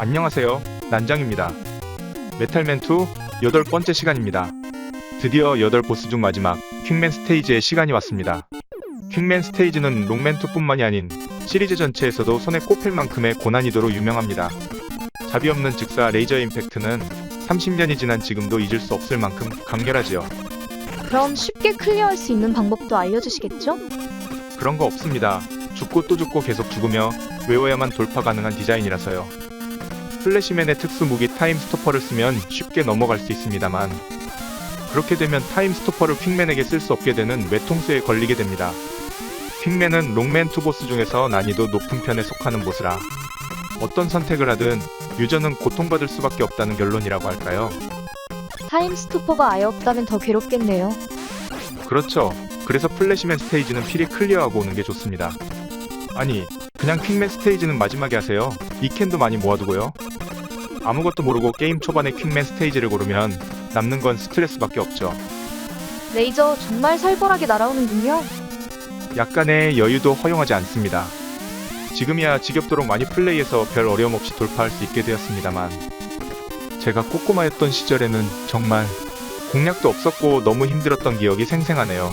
안녕하세요. 난장입니다. 메탈맨2 여덟 번째 시간입니다. 드디어 여덟 보스 중 마지막 퀵맨 스테이지의 시간이 왔습니다. 퀵맨 스테이지는 롱맨2뿐만이 아닌 시리즈 전체에서도 손에 꼽힐 만큼의 고난이도로 유명합니다. 자비 없는 즉사 레이저 임팩트는 30년이 지난 지금도 잊을 수 없을 만큼 강렬하지요. 그럼 쉽게 클리어할 수 있는 방법도 알려주시겠죠? 그런 거 없습니다. 죽고 또 죽고 계속 죽으며 외워야만 돌파 가능한 디자인이라서요. 플래시맨의 특수 무기 타임 스토퍼를 쓰면 쉽게 넘어갈 수 있습니다만 그렇게 되면 타임 스토퍼를 퀵맨에게 쓸 수 없게 되는 외통수에 걸리게 됩니다. 퀵맨은 롱맨 투 보스 중에서 난이도 높은 편에 속하는 보스라 어떤 선택을 하든 유저는 고통받을 수밖에 없다는 결론이라고 할까요? 타임 스토퍼가 아예 없다면 더 괴롭겠네요. 그렇죠. 그래서 플래시맨 스테이지는 필히 클리어하고 오는 게 좋습니다. 아니, 그냥 퀵맨 스테이지는 마지막에 하세요. 이 캔도 많이 모아두고요. 아무것도 모르고 게임 초반에 퀵맨 스테이지를 고르면 남는 건 스트레스밖에 없죠. 레이저 정말 살벌하게 날아오는군요. 약간의 여유도 허용하지 않습니다. 지금이야 지겹도록 많이 플레이해서 별 어려움 없이 돌파할 수 있게 되었습니다만 제가 꼬꼬마였던 시절에는 정말 공략도 없었고 너무 힘들었던 기억이 생생하네요.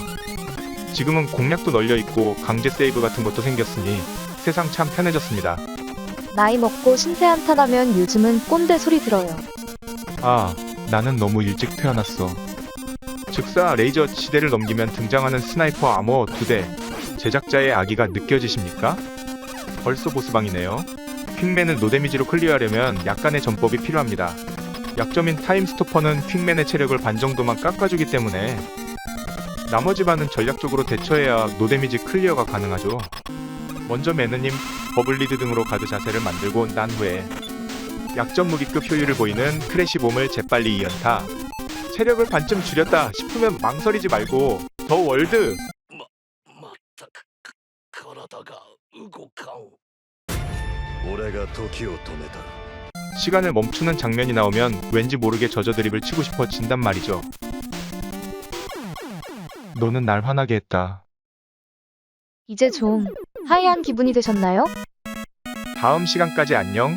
지금은 공략도 널려 있고 강제 세이브 같은 것도 생겼으니 세상 참 편해졌습니다. 나이 먹고 신세 한탄하면 요즘은 꼰대 소리 들어요. 아, 나는 너무 일찍 태어났어. 즉사 레이저 시대를 넘기면 등장하는 스나이퍼 아머 2대 제작자의 아기가 느껴지십니까? 벌써 보스방이네요. 퀵맨을 노데미지로 클리어하려면 약간의 전법이 필요합니다. 약점인 타임 스토퍼는 퀵맨의 체력을 반 정도만 깎아주기 때문에 나머지 반은 전략적으로 대처해야 노데미지 클리어가 가능하죠. 먼저 매너님, 버블리드 등으로 가드 자세를 만들고 난 후에 약점 무기급 효율을 보이는 크래시 몸을 재빨리 이연타. 체력을 반쯤 줄였다 싶으면 망설이지 말고 더 월드! 시간을 멈추는 장면이 나오면 왠지 모르게 저저 드립을 치고 싶어진단 말이죠. 너는 날 화나게 했다. 이제 좀 하이한 기분이 되셨나요? 다음 시간까지 안녕.